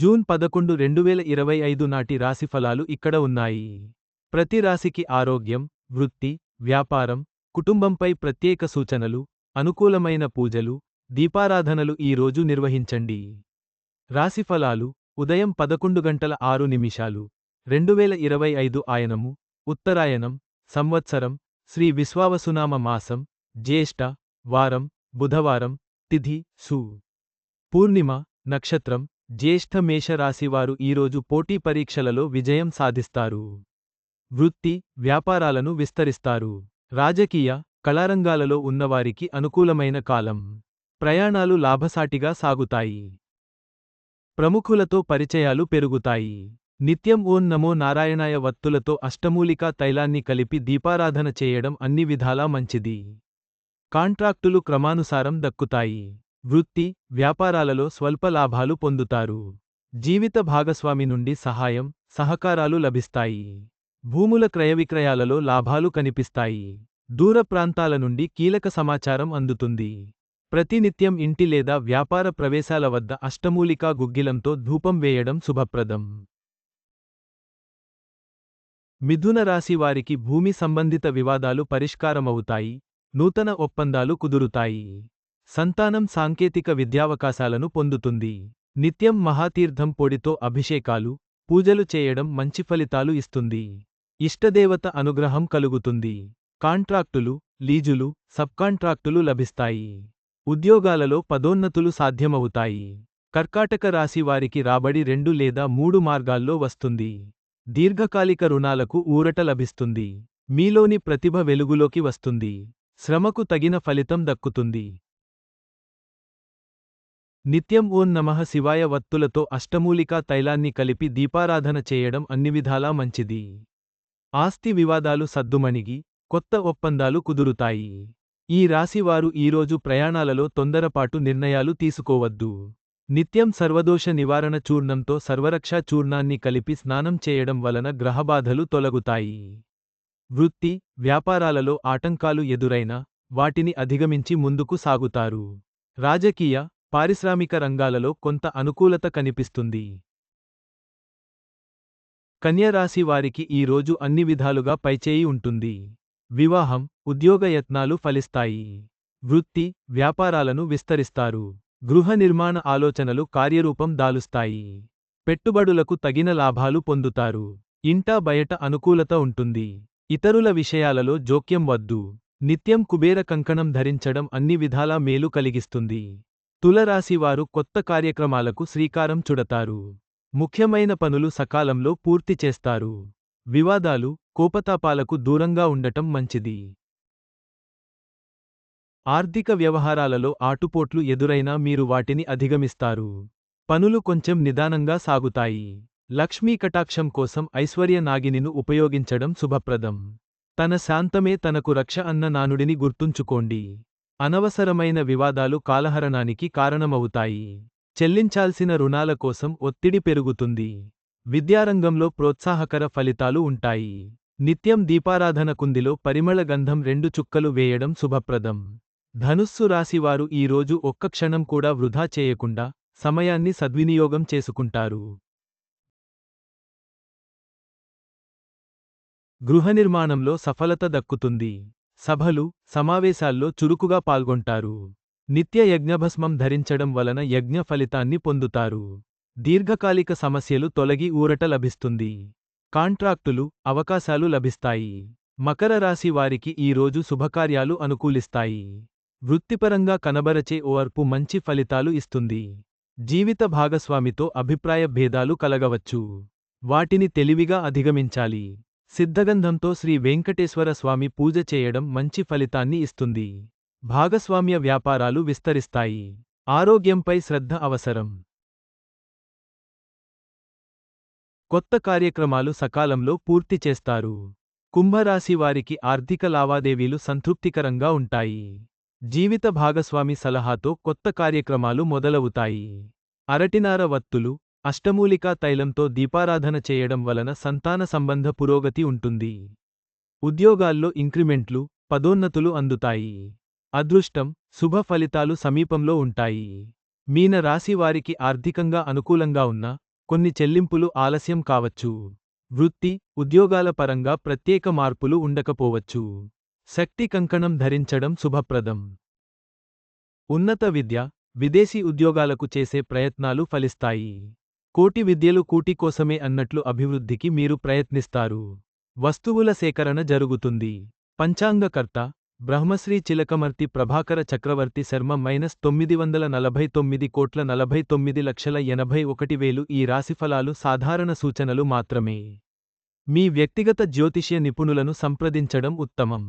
June పదకొండు రెండు వేల ఇరవై ఐదు నాటి రాశి ఫలాలు ఇక్కడ ఉన్నాయి. ప్రతి రాశికి ఆరోగ్యం వృత్తి వ్యాపారం కుటుంబంపై ప్రత్యేక సూచనలు అనుకూలమైన పూజలు దీపారాధనలు ఈ రోజు నిర్వహించండి. రాశి ఫలాలు ఉదయం పదకొండు గంటల ఆరు నిమిషాలు రెండు వేల ఇరవై ఐదు ఆయనము ఉత్తరాయణం సంవత్సరం శ్రీ విశ్వావసునామ మాసం జ్యేష్ఠ వారం బుధవారం తిథి సు. పూర్ణిమ నక్షత్రం జ్యేష్ఠ మేషరాశివారు ఈరోజు పోటీ పరీక్షలలో విజయం సాధిస్తారు. వృత్తి వ్యాపారాలను విస్తరిస్తారు. రాజకీయ కళారంగాలలో ఉన్నవారికి అనుకూలమైన కాలం. ప్రయాణాలు లాభసాటిగా సాగుతాయి. ప్రముఖులతో పరిచయాలు పెరుగుతాయి. నిత్యం ఓం నమో నారాయణాయ వత్తులతో అష్టమూలికా తైలాన్ని కలిపి దీపారాధన చేయడం అన్ని విధాలా మంచిది. కాంట్రాక్టులు క్రమానుసారం దక్కుతాయి. వృత్తి వ్యాపారాలలో స్వల్ప లాభాలు పొందుతారు. జీవిత భాగస్వామి నుండి సహాయం సహకారాలు లభిస్తాయి. భూముల క్రయవిక్రయాలలో లాభాలు కనిపిస్తాయి. దూర ప్రాంతాల నుండి కీలక సమాచారం అందుతుంది. ప్రతినిత్యం ఇంటి లేదా వ్యాపార ప్రవేశాల వద్ద అష్టమూలికా గుగ్గిలంతో ధూపం వేయడం శుభప్రదం. మిథున రాశి వారికి భూమి సంబంధిత వివాదాలు పరిష్కారమవుతాయి. నూతన ఒప్పందాలు కుదురుతాయి. సంతానం సాంకేతిక విద్యావకాశాలను పొందుతుంది. నిత్యం మహాతీర్థం పొడితో అభిషేకాలు పూజలు చేయడం మంచి ఫలితాలు ఇస్తుంది. ఇష్టదేవత అనుగ్రహం కలుగుతుంది. కాంట్రాక్టులు లీజులు సబ్కాంట్రాక్టులు లభిస్తాయి. ఉద్యోగాలలో పదోన్నతులు సాధ్యమవుతాయి. కర్కాటక రాశి వారికి రాబడి రెండు లేదా మూడు మార్గాల్లో వస్తుంది. దీర్ఘకాలిక రుణాలకు ఊరట లభిస్తుంది. మీలోని ప్రతిభ వెలుగులోకి వస్తుంది. శ్రమకు తగిన ఫలితం దక్కుతుంది. నిత్యం ఓం నమః శివాయ వత్తులతో అష్టమూలికా తైలాన్ని కలిపి దీపారాధన చేయడం అన్ని విధాలా మంచిది. ఆస్తి వివాదాలు సద్దుమణిగి కొత్త ఒప్పందాలు కుదురుతాయి. ఈ రాశివారు ఈరోజు ప్రయాణాలలో తొందరపాటు నిర్ణయాలు తీసుకోవద్దు. నిత్యం సర్వదోష నివారణ చూర్ణంతో సర్వరక్షా చూర్ణాన్ని కలిపి స్నానం చేయడం వలన గ్రహబాధలు తొలగుతాయి. వృత్తి వ్యాపారాలలో ఆటంకాలు ఎదురైనా వాటిని అధిగమించి ముందుకు సాగుతారు. రాజకీయ పారిశ్రామిక రంగాలలో కొంత అనుకూలత కనిపిస్తుంది. కన్యరాశి వారికి ఈ రోజు అన్ని విధాలుగా పైచేయి ఉంటుంది. వివాహం ఉద్యోగ యత్నాలు ఫలిస్తాయి. వృత్తి వ్యాపారాలను విస్తరిస్తారు. గృహ నిర్మాణ ఆలోచనలు కార్యరూపం దాలుస్తాయి. పెట్టుబడులకు తగిన లాభాలు పొందుతారు. ఇంటా బయట అనుకూలత ఉంటుంది. ఇతరుల విషయాలలో జోక్యం వద్దు. నిత్యం కుబేర కంకణం ధరించడం అన్ని విధాలా మేలు కలిగిస్తుంది. తులరాశివారు కొత్త కార్యక్రమాలకు శ్రీకారం చుడతారు. ముఖ్యమైన పనులు సకాలంలో పూర్తి చేస్తారు. వివాదాలు కోపతాపాలకు దూరంగా ఉండటం మంచిది. ఆర్థిక వ్యవహారాలలో ఆటుపోట్లు ఎదురైనా మీరు వాటిని అధిగమిస్తారు. పనులు కొంచెం నిదానంగా సాగుతాయి. లక్ష్మీ కటాక్షం కోసం ఐశ్వర్య నాగినిను ఉపయోగించడం శుభప్రదం. తన శాంతమే తనకు రక్ష అన్న నానుడిని గుర్తుంచుకోండి. అనవసరమైన వివాదాలు కాలహరణానికి కారణమవుతాయి. చెల్లించాల్సిన రుణాల కోసం ఒత్తిడి పెరుగుతుంది. విద్యారంగంలో ప్రోత్సాహకర ఫలితాలు ఉంటాయి. నిత్యం దీపారాధన కుందిలో పరిమళ గంధం రెండు చుక్కలు వేయడం శుభప్రదం. ధనుస్సు రాశివారు ఈరోజు ఒక్క క్షణం కూడా వృధా చేయకుండా సమయాన్ని సద్వినియోగం చేసుకుంటారు. గృహ నిర్మాణంలో సఫలత దక్కుతుంది. సభలు సమావేశాల్లో చురుకుగా పాల్గొంటారు. నిత్య యజ్ఞభస్మం ధరించడం వలన యజ్ఞ ఫలితాన్ని పొందుతారు. దీర్ఘకాలిక సమస్యలు తొలగి ఊరట లభిస్తుంది. కాంట్రాక్టులు అవకాశాలు లభిస్తాయి. మకర రాశి వారికి ఈరోజు శుభకార్యాలు అనుకూలిస్తాయి. వృత్తిపరంగా కనబరచే ఓర్పు మంచి ఫలితాలు ఇస్తుంది. జీవిత భాగస్వామితో అభిప్రాయ భేదాలు కలగవచ్చు. వాటిని తెలివిగా అధిగమించాలి. సిద్ధగంధంతో శ్రీ వెంకటేశ్వర స్వామి పూజ చేయడం మంచి ఫలితాన్ని ఇస్తుంది. భాగస్వామ్య వ్యాపారాలు విస్తరిస్తాయి. ఆరోగ్యంపై శ్రద్ధ అవసరం. కొత్త కార్యక్రమాలు సకాలంలో పూర్తి చేస్తారు. కుంభరాశి వారికి ఆర్థిక లావాదేవీలు సంతృప్తికరంగా ఉంటాయి. జీవిత భాగస్వామి సలహాతో కొత్త కార్యక్రమాలు మొదలవుతాయి. అరటినార వత్తులు అష్టమూలికా తైలంతో దీపారాధన చేయడం వలన సంతాన సంబంధ పురోగతి ఉంటుంది. ఉద్యోగాల్లో ఇంక్రిమెంట్లు పదోన్నతులు అందుతాయి. అదృష్టం శుభ ఫలితాలు సమీపంలో ఉంటాయి. మీన రాశి వారికి ఆర్థికంగా అనుకూలంగా ఉన్న కొన్ని చెల్లింపులు ఆలస్యం కావచ్చు. వృత్తి ఉద్యోగాల పరంగా ప్రత్యేక మార్పులు ఉండకపోవచ్చు. శక్తి కంకణం ధరించడం శుభప్రదం. ఉన్నత విద్య విదేశీ ఉద్యోగాలకు చేసే ప్రయత్నాలు ఫలిస్తాయి. కోటి విద్యలు కూటి కోసమే అన్నట్లు అభివృద్ధికి మీరు ప్రయత్నిస్తారు. వస్తువుల సేకరణ జరుగుతుంది. పంచాంగకర్త బ్రహ్మశ్రీ చిలకమర్తి ప్రభాకర చక్రవర్తి శర్మ మైనస్ తొమ్మిది వందల నలభై తొమ్మిది కోట్ల నలభై తొమ్మిది లక్షల ఎనభై ఒకటి వేలు ఈ రాశిఫలాలు సాధారణ సూచనలు మాత్రమే. మీ వ్యక్తిగత జ్యోతిష్య నిపుణులను సంప్రదించడం ఉత్తమం.